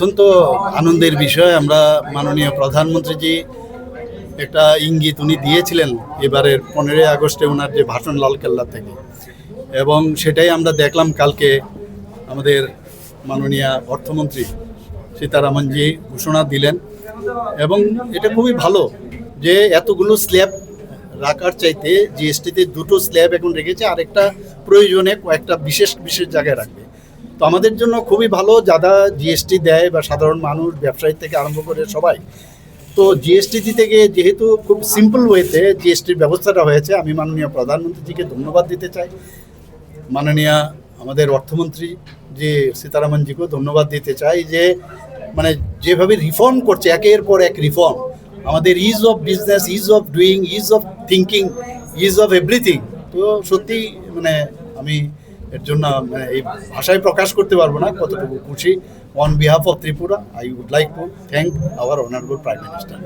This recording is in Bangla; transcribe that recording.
অত্যন্ত আনন্দের বিষয়। আমরা মাননীয় প্রধানমন্ত্রীজি একটা ইঙ্গিত উনি দিয়েছিলেন এবারের পনেরোই আগস্টে ওনার যে ভাষণ লালকেল্লা থেকে। এবং সেটাই আমরা দেখলাম কালকে আমাদের মাননীয় অর্থমন্ত্রী সীতারামনজি ঘোষণা দিলেন। এবং এটা খুবই ভালো যে এতগুলো স্ল্যাব রাখার চাইতে জিএসটিতে দুটো স্ল্যাব এখন রেখেছে, আরেকটা প্রয়োজনে কয়েকটা বিশেষ বিশেষ জায়গায় রাখবে। তো আমাদের জন্য খুবই ভালো, যারা জিএসটি দেয় বা সাধারণ মানুষ, ব্যবসায়ী থেকে আরম্ভ করে সবাই, তো জিএসটি থেকে যেহেতু খুব সিম্পল ওয়েতে জিএসটির ব্যবস্থাটা হয়েছে, আমি মাননীয় প্রধানমন্ত্রীজিকে ধন্যবাদ দিতে চাই। মাননীয় আমাদের অর্থমন্ত্রী যে সীতারামনজিকেও ধন্যবাদ দিতে চাই যে মানে যেভাবে রিফর্ম করছে, একের পর এক রিফর্ম আমাদের ease of business ease of doing ease of thinking ease of everything তো সত্যি মানে আমি এর জন্য এই ভাষায় প্রকাশ করতে পারব না, কতটুকু খুশি। On behalf of Tripura I would like to thank our honourable prime minister